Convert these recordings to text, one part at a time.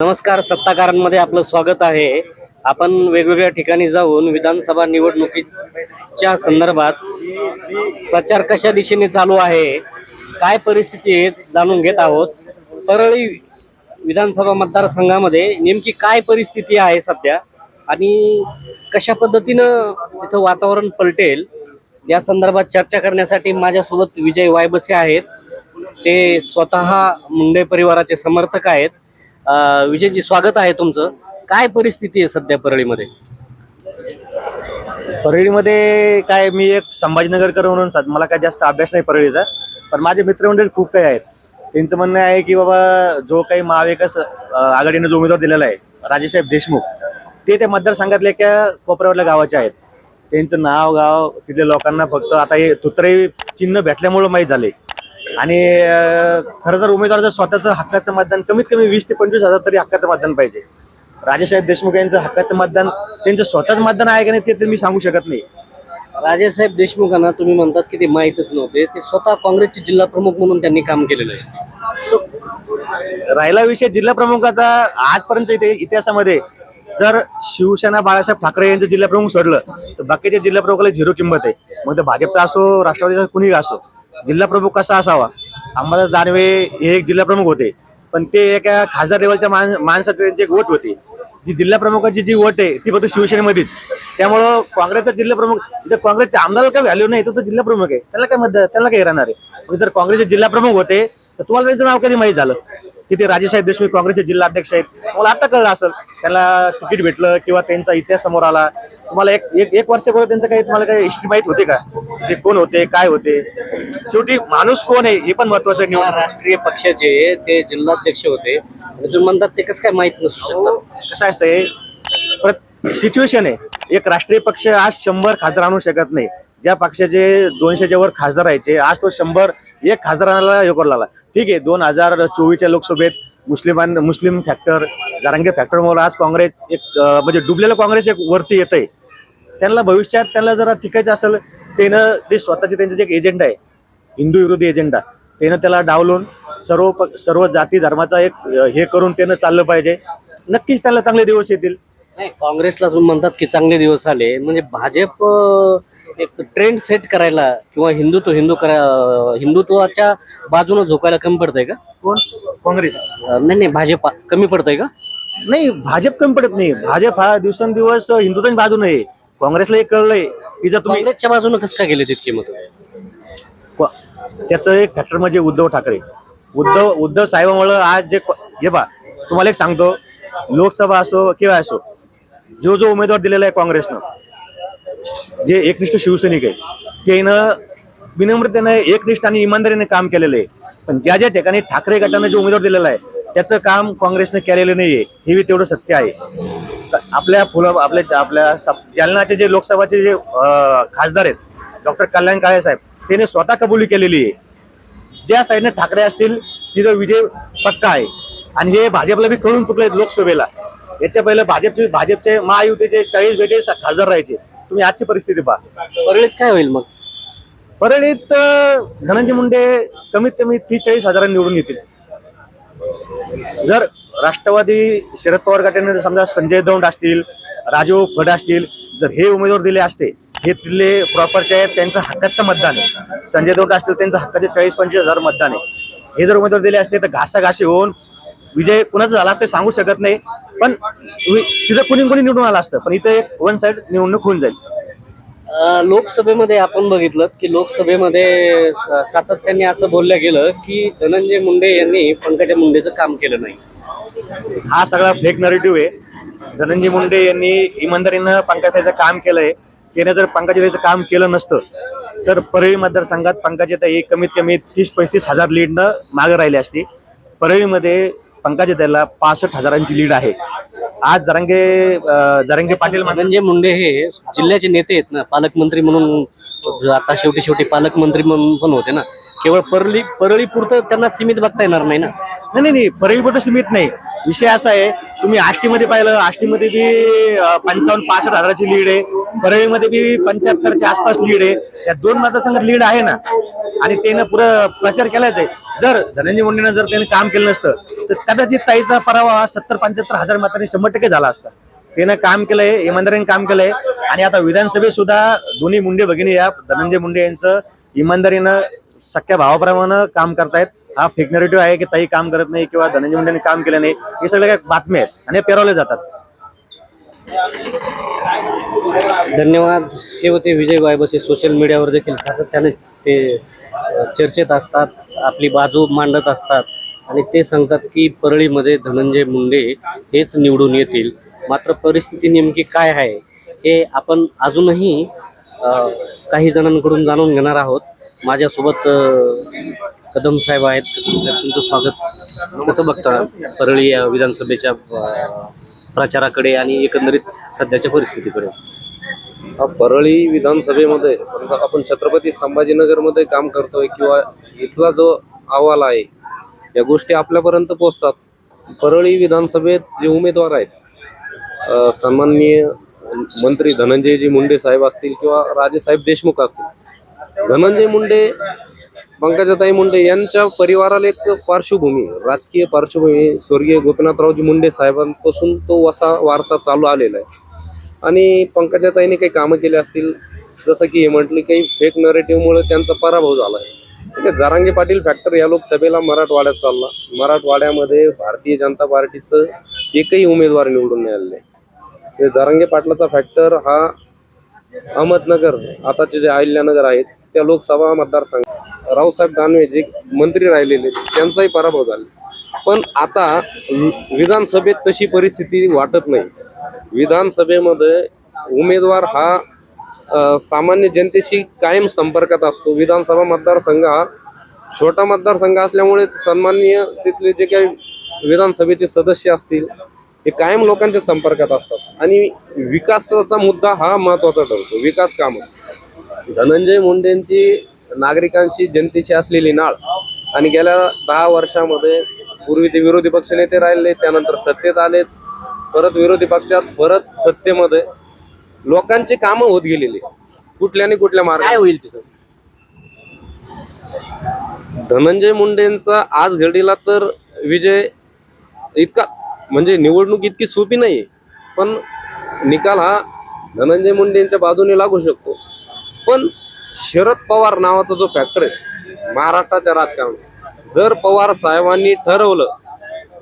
नमस्कार सत्ताकारांमध्ये आपलं स्वागत आहे. आपण वेगवेगळ्या ठिकाणी जाऊन विधानसभा निवडणुकीच्या संदर्भात प्रचार कशा दिशेने चालू आहे काय परिस्थिती आहे जाणून घेत आहोत. परळी विधानसभा मतदारसंघामध्ये नेमकी काय परिस्थिती आहे सध्या आणि कशा पद्धतीनं तिथं वातावरण पलटेल या संदर्भात चर्चा करण्यासाठी माझ्यासोबत विजय वायबसे आहेत. ते स्वतः मुंडे परिवाराचे समर्थक आहेत. विजयजी स्वागत आहे तुमचं. काय परिस्थिती आहे सध्या परळीमध्ये? परळीमध्ये काय मी एक संभाजीनगरकर म्हणून मला काय जास्त अभ्यास नाही परळीचा पण माझे मित्रमंडळी खूप काही आहेत. त्यांचं म्हणणं आहे की बाबा जो काही महाविकास आघाडीने जो उमेदवार दिलेला आहे राजेसाहेब देशमुख ते त्या मतदारसंघातल्या एका कोपऱ्यावरल्या गावाचे आहेत. त्यांचं नाव गाव तिथल्या लोकांना फक्त आता हे तुत्रे चिन्ह भेटल्यामुळं माहीत झाले. आणि खरं तर उमेदवार जर स्वतःचं हक्काचं मतदान कमीत कमी वीस ते पंचवीस हजार तरी हक्काचं मतदान पाहिजे. राजेसाहेब देशमुख यांचं हक्काचं मतदान त्यांचं स्वतःच मतदान आहे का नाही ते तर मी सांगू शकत नाही. राजेसाहेब देशमुखांना तुम्ही म्हणतात की ते माहीतच नव्हते ते स्वतः काँग्रेसचे जिल्हा प्रमुख म्हणून त्यांनी काम केलेलं आहे. राहिला विषय जिल्हा प्रमुखाचा आजपर्यंत इथे इतिहासामध्ये जर शिवसेना बाळासाहेब ठाकरे यांचं जिल्हा प्रमुख सोडलं तर बाकीच्या जिल्हा प्रमुखाला झिरो किंमत आहे. मग ते भाजपचा असो राष्ट्रवादीचा कुणीही असो जिल्हा प्रमुख कसा असावा? अंबादास दानवे हे एक जिल्हा प्रमुख होते. पण ते एका खासदार लेवलच्या मान माणसाचे त्यांची एक वोट होती जी जिल्हा प्रमुखाची जी वोट आहे ती फक्त शिवसेनेमध्येच. त्यामुळं काँग्रेसचा जिल्हा प्रमुख इथं काँग्रेसच्या आमदाराला काय व्हॅल्यू नाही तो तर जिल्हा प्रमुख आहे. त्याला काय मत त्याला काय राहणार आहे? जर काँग्रेसचे जिल्हा प्रमुख होते तर तुम्हाला त्यांचं नाव कधी माहीत झालं? की ते राजेसाहेब देशमुख काँग्रेसचे जिल्हा अध्यक्ष आहेत. मला आता कळलं असेल त्यांना तिकीट भेटलं किंवा त्यांचा इतिहास समोर आला. तुम्हाला एक एक एक वर्षापूर्वी त्यांचं काही तुम्हाला काही हिस्ट्री माहीत होते का? ते कोण होते काय होते? शेवटी माणूस कोण आहे हे पण महत्वाचं आहे निवडणूक. राष्ट्रीय पक्षाचे ते जिल्हाध्यक्ष होते. तुम्ही म्हणतात ते कसं काय माहीत नसू शकतात कसं असतंय सिच्युएशन आहे. एक राष्ट्रीय पक्ष आज शंभर खासदार आणू शकत नाही. ज्या पक्षाचे दोनशेच्या वर खासदार राहायचे आज तो शंभर एक खासदाराला हे करू लागला. ठीक आहे दोन हजार चोवीसच्या लोकसभेत मुस्लिमां मुस्लिम फॅक्टर जारांगे फॅक्टरमुळे आज काँग्रेस एक म्हणजे डुबलेलं काँग्रेस एक वरती येत आहे त्यांना भविष्यात त्यांना जरा टिकायचं असेल त्यानं ते स्वतःचे त्यांचं जे एक एजेंडा आहे हिंदू विरोधी एजेंडा त्यानं त्याला डावलून सर्व प- सर्व जाती धर्माचा एक हे करून त्यानं चाललं पाहिजे. नक्कीच त्याला चांगले दिवस येतील. नाही काँग्रेसला तुम्ही म्हणतात की चांगले दिवस आले. म्हणजे भाजप एक ट्रेंड सेट करायला किंवा हिंदुत्व हिंदू करा हिंदुत्वाच्या बाजूने झोकायला कमी पडतंय का? कोण? काँग्रेस. नाही नाही भाजप. कमी पडतंय का? नाही भाजप कमी पडत नाही. भाजप हा दिवसेंदिवस हिंदुत्वाच्या बाजूने आहे. काँग्रेसला एक कळलंय. की जर तुम्ही काँग्रेसच्या बाजूने कसं काय गेले तितके मत? को- त्याचं एक फॅक्टर म्हणजे उद्धव ठाकरे. उद्धव उद्धव साहेबामुळं आज जे हे बा तुम्हाला एक सांगतो लोकसभा असो किंवा असो जो जो उमेदवार दिलेला आहे काँग्रेसनं जे एकनिष्ठ शिवसैनिक आहे त्यानं विनम्रतेनं एकनिष्ठ आणि इमानदारीने काम केलेलं आहे. पण ज्या ज्या ठिकाणी ठाकरे गटाने जो उमेदवार दिलेला आहे त्याचं काम काँग्रेसनं केलेलं नाहीये हे बी तेवढं सत्य आहे. आपल्या फुलं आपल्या आपल्या जालनाचे जे लोकसभाचे जे खासदार आहेत डॉक्टर कल्याण काळे साहेब त्याने स्वतः कबुली केलेली आहे. ज्या साईडने ठाकरे असतील तिथं विजय पक्का आहे. आणि हे भाजपला बी कळून चुकले लोकसभेला. याच्या पहिलं भाजपचे भाजपचे महायुतीचे चाळीस बेचाळीस खासदार राहायचे. तुम्ही आजची परिस्थिती पहा. परळीत काय होईल मग? परळीत धनंजय मुंडे कमीत कमी तीस चाळीस हजारांनी निवडून येतील. जर राष्ट्रवादी शरद पवार गटाने समजा संजय दौंड असतील राजू फड असतील जर हे उमेदवार दिले असते हे तिथले प्रॉपरचे आहेत त्यांचं हक्काचं मतदान आहे. संजय दौंड असतील त्यांचं हक्काचे चाळीस पंचवीस हजार मतदान आहे. हे जर उमेदवार दिले असते तर घासाघाशी होऊन विजय कुणाचा झाला असते सांगू शकत नाही. पण तिथं कुणी कुणी निवडून आलं असतं पण इथं एक वन साइड निवडणूक होऊन जाईल. लोकसभेमध्ये आपण बघितलं की लोकसभेमध्ये सातत्याने असं बोललं गेलं की धनंजय मुंडे यांनी पंकजा मुंडेचं काम केलं नाही. हा सगळा फेक नरेटिव्ह आहे. धनंजय मुंडे यांनी इमानदारीनं पंकजाताईचं काम केलंय. त्याने जर पंकजाताईचं काम केलं नसतं तर परळी मतदारसंघात पंकजाताई कमीत कमी तीस पस्तीस हजार लीडनं मागे राहिली असती. परळीमध्ये पंकजाताईला पासष्ट हजारांची लीड आहे. आज जरांगे जरांगे पाटील म्हणतात धनंजय मुंडे हे जिल्ह्याचे नेते आहेत ना पालकमंत्री म्हणून आता शेवटी शेवटी पालकमंत्री म्हणून पण होते ना. केवळ परळी परळी पुरतं त्यांना सीमित बघता येणार नाही ना? नाही नाही नाही परळीपुरतं सीमित नाही. विषय असा आहे तुम्ही आष्टीमध्ये पाहिलं आष्टीमध्ये बी पंचावन्न पासष्ट हजाराची लीड आहे. परळीमध्ये बी पंच्याहत्तरच्या आसपास लीड आहे. या दोन मतदारसंघात लीड आहे ना? आणि त्यानं पुरं प्रचार केलाच आहे. जर धनंजय मुंडेनं जर त्याने काम केलं नसतं तर कदाचित ताईचा पराभव हा सत्तर पंच्याहत्तर हजार मतांनी शंभर टक्के झाला असता. त्यानं काम केलंय इमानदारीने काम केलंय. आणि आता विधानसभेत सुद्धा दोन्ही मुंडे भगिनी या धनंजय मुंडे यांचं इमानदारीनं सख्या भावाप्रमाणे काम करतायत. हा फेक आहे की ताई काम करत नाही किंवा धनंजय मुंडेने काम केलं नाही. हे सगळ्या काही बातम्या आहेत आणि हे पेरवले जातात. धन्यवाद. हे होते विजय बायबसे सोशल मीडियावर देखील सातत्याने ते चर्चेत असतात आपली बाजू मांडत असतात आणि ते सांगतात की परळीमध्ये धनंजय मुंडे हेच निवडून येतील. मात्र परिस्थिती नेमकी काय आहे हे आपण अजूनही काही जणांकडून जाणून घेणार आहोत. माझ्यासोबत कदम साहेब आहेत. कदम साहेब तुमचं स्वागत. कसं बघता परळी या विधानसभेच्या प्रचाराकडे आणि एकंदरीत सध्याच्या परिस्थितीकडे? परळी विधानसभेमध्ये समजा आपण छत्रपती संभाजीनगरमध्ये काम करतोय किंवा इथला जो अहवाल आहे या गोष्टी आपल्यापर्यंत पोहोचतात. परळी विधानसभेत जे उमेदवार आहेत सन्माननीय मंत्री धनंजयजी मुंडे साहेब असतील किंवा राजेसाहेब देशमुख असतील. धनंजय मुंडे पंकजाताई मुंडे यांच्या परिवाराला एक पार्श्वभूमी राजकीय पार्श्वभूमी स्वर्गीय गोपीनाथरावजी मुंडे साहेबांपासून तो वसा वारसा चालू आलेला आहे. आणि पंकजाताईने काही कामं केली असतील जसं की हे म्हटले काही फेक नरेटिव्हमुळे त्यांचा पराभव झाला आहे. ठीक आहे जारांगे पाटील फॅक्टर या लोकसभेला मराठवाड्यात चालला. मराठवाड्यामध्ये भारतीय जनता पार्टीचं एकही उमेदवार निवडून नाही आहे. हे जारंगे पाटलाचा फॅक्टर हा अहमदनगर आताचे जे अहिल्यानगर आहेत त्या लोकसभा मतदारसंघ. रावसाहेब दानवे जे मंत्री राहिलेले त्यांचाही पराभव झाला. पण आता वि- विधानसभेत तशी परिस्थिती वाटत नाही. विधानसभेमध्ये उमेदवार हा सामान्य जनतेशी कायम संपर्कात असतो. विधानसभा मतदारसंघ हा छोटा मतदारसंघ असल्यामुळे सन्माननीय तिथले जे काही विधानसभेचे सदस्य असतील हे कायम लोकांच्या संपर्कात असतात. आणि विकासाचा मुद्दा हा महत्त्वाचा ठरतो. विकास कामं धनंजय मुंडेंची नागरिकांशी जनतेशी असलेली नाळ आणि गेल्या दहा वर्षामध्ये पूर्वी ते विरोधी पक्षनेते राहिले त्यानंतर सत्तेत आलेत परत विरोधी पक्षात परत सत्तेमध्ये. लोकांची कामं होत गेलेली. कुठल्या कुठल्या काय मार्ग होईल तिथं? धनंजय मुंडेंचा आज घडीला तर विजय इतका म्हणजे निवडणूक इतकी सोपी नाही पण निकाल हा धनंजय मुंडेंच्या बाजूने लागू शकतो. पण शरद पवार नावाचा जो फॅक्टर आहे महाराष्ट्राच्या राजकारणात जर पवार साहेबांनी ठरवलं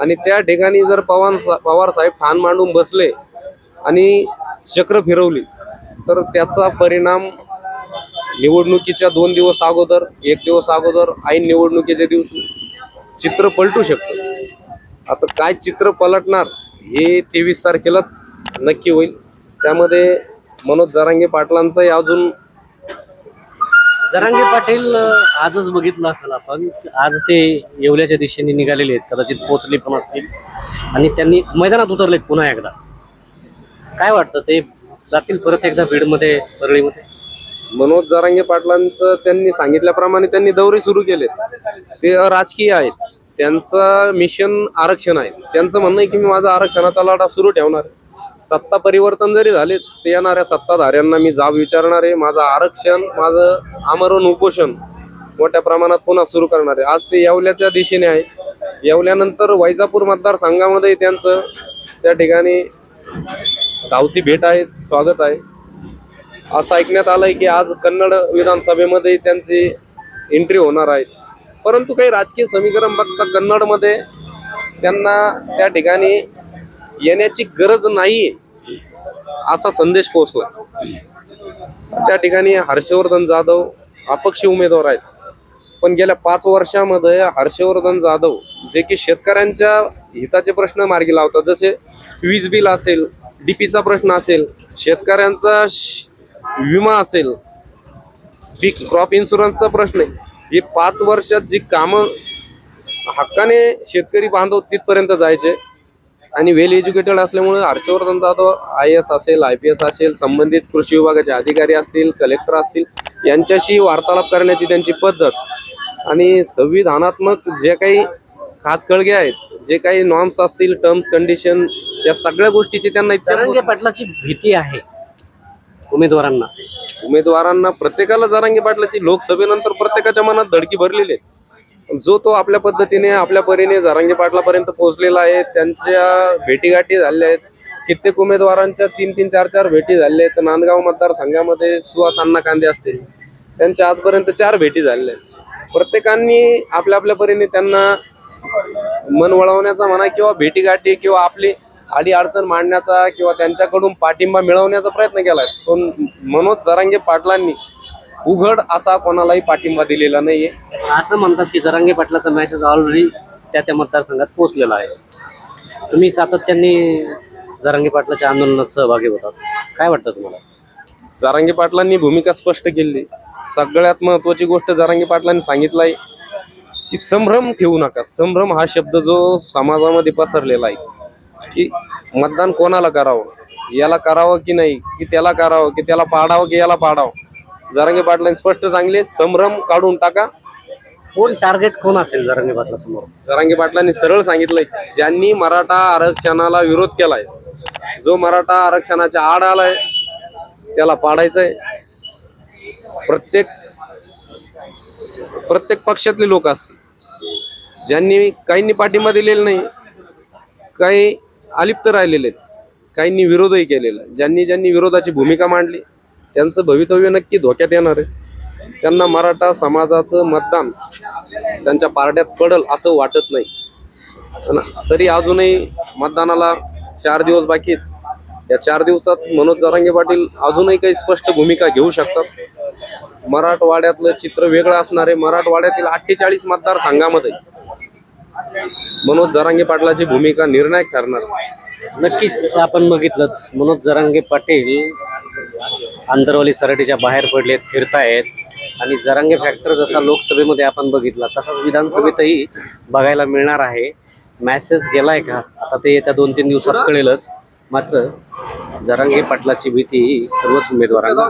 आणि त्या ठिकाणी जर पवार पवार साहेब ठाण मांडून बसले आणि चक्र फिरवली तर त्याचा परिणाम निवडणुकीच्या दोन दिवस अगोदर एक दिवस अगोदर ऐन निवडणुकीच्या दिवशी चित्र पलटू शकतं. आता काय चित्र पलटणार हे तेवीस तारखेलाच नक्की होईल. त्यामध्ये मनोज जरांगे पाटलांचाही अजून जरांगे पाटील आजच बघितलं असेल आपण. आज ते येवल्याच्या दिशेने निघालेले आहेत. कदाचित पोचले पण असतील. आणि त्यांनी मैदानात उतरले पुन्हा एकदा. काय वाटतं? ते जातील परत एकदा बीडमध्ये परळीमध्ये? मनोज जरांगे पाटलांचं त्यांनी सांगितल्याप्रमाणे त्यांनी दौरे सुरू केले ते राजकीय आहेत. त्यांचं मिशन आरक्षण आहे. त्यांचं म्हणणं आहे की मी माझा आरक्षणाचा लढा सुरू ठेवणार आहे. सत्ता परिवर्तन जरी झाले ते येणाऱ्या सत्ताधाऱ्यांना मी जाब विचारणार आहे. माझं आरक्षण माझं आमरण उपोषण मोठ्या प्रमाणात पुन्हा सुरू करणार आहे. आज ते येवल्याच्या दिशेने आहे. येवल्यानंतर वैजापूर मतदारसंघामध्ये त्यांचं त्या ठिकाणी धावती भेट आहे स्वागत आहे. असं ऐकण्यात आलंय की आज कन्नड विधानसभेमध्ये त्यांची एंट्री होणार आहे. परंतु काही राजकीय समीकरण बघता कन्नडमध्ये त्यांना त्या ठिकाणी येण्याची गरज नाही असा संदेश पोहोचला. त्या ठिकाणी हर्षवर्धन जाधव अपक्ष उमेदवार आहेत. पण गेल्या पाच वर्षामध्ये हर्षवर्धन जाधव जे की शेतकऱ्यांच्या हिताचे प्रश्न मार्गी लावतात. जसे वीज बिल असेल डीपीचा प्रश्न असेल शेतकऱ्यांचा श- विमा असेल पीक क्रॉप इन्शुरन्सचा प्रश्न आहे. हे पाच वर्षात जी कामं हक्काने शेतकरी बांधव तिथपर्यंत जायचे आणि वेल एज्युकेटेड असल्यामुळे हर्षवर्धन जाधव आय एस असेल आय पी एस असेल संबंधित कृषी विभागाचे अधिकारी असतील कलेक्टर असतील यांच्याशी वार्तालाप करण्याची त्यांची पद्धत आणि संविधानात्मक जे काही खास खळगे आहेत जे काही नॉर्म्स असतील टर्म्स कंडिशन या सगळ्या गोष्टीची त्यांना इतक्या पाटलाची भीती आहे. उमेदवारांना? उमेदवारांना प्रत्येकाला जरांगी पाटलाची लोकसभेनंतर प्रत्येकाच्या मनात धडकी भरलेली आहे. जो तो आपल्या पद्धतीने आपल्या परीने जरांगे पाटलापर्यंत पोहोचलेला आहे त्यांच्या भेटीगाठी झाल्या आहेत. कित्येक उमेदवारांच्या तीन तीन चार चार भेटी झाल्या आहेत. नांदगाव मतदारसंघामध्ये सुहास अण्णा कांदे असतील. त्यांच्या आजपर्यंत चार भेटी झालेल्या आहेत. प्रत्येकांनी आपल्या आपल्या परीने त्यांना मन वळवण्याचा म्हणा किंवा भेटीगाठी किंवा आपली आडी अडचण मांडण्याचा किंवा त्यांच्याकडून पाठिंबा मिळवण्याचा प्रयत्न केलाय. पण मनोज जरांगे पाटलांनी उघड असा कोणालाही पाठिंबा दिलेला नाहीये. असं म्हणतात की जरांगे पाटलाचा मॅसेज ऑलरेडी त्या त्या मतदारसंघात पोहोचलेला आहे. तुम्ही सातत्याने जरांगे पाटलाच्या आंदोलनात सहभागी होतात. काय वाटतं तुम्हाला? जरांगे पाटलांनी भूमिका स्पष्ट केली. सगळ्यात महत्वाची गोष्ट जरांगे पाटलांनी सांगितलं आहे की संभ्रम ठेवू नका. संभ्रम हा शब्द जो समाजामध्ये पसरलेला आहे. की मतदान कोणाला करावं? याला करावं की नाही? की त्याला करावं? की त्याला पाडावं की याला पाडावं? जरांगे पाटलांनी स्पष्ट सांगले संभ्रम काढून टाका. कोण टार्गेट कोण असेल जरांगे पाटला समोर जरांगे पाटलांनी सरळ सांगितलंय ज्यांनी मराठा आरक्षणाला विरोध केलाय जो मराठा आरक्षणाच्या आड आलाय त्याला पाडायचंय. प्रत्येक प्रत्येक पक्षातले लोक असतील. ज्यांनी काहींनी पाठिंबा दिलेला नाही काही अलिप्त राहिलेले आहेत. काहींनी विरोधही केलेला ज्यांनी ज्यांनी विरोधाची भूमिका मांडली त्यांचं भवितव्य नक्की धोक्यात येणार आहे. त्यांना मराठा समाजाचं मतदान त्यांच्या पारड्यात पडल असं वाटत नाही. तरी अजूनही मतदानाला चार दिवस बाकी आहेत. या चार दिवसात मनोज जरांगे पाटील अजूनही काही स्पष्ट भूमिका घेऊ शकतात. मराठवाड्यातलं चित्र वेगळं असणार आहे. मराठवाड्यातील अठ्ठेचाळीस मतदारसंघामध्ये मनोज जरांगे पाटलाची भूमिका निर्णायक ठरणार. नक्कीच आपण बघितलं मनोज जरांगे पाटील आंतरवाली सराटीच्या बाहेर पडलेत फिरतायत. आणि जरांगे फॅक्टर जसा लोकसभेमध्ये आपण बघितला तसाच विधानसभेतही बघायला मिळणार आहे. मॅसेज गेलाय का? आता ते येत्या दोन तीन दिवसात कळेलच. मात्र जरांगे पाटलाची भीती सर्वच उमेदवारांना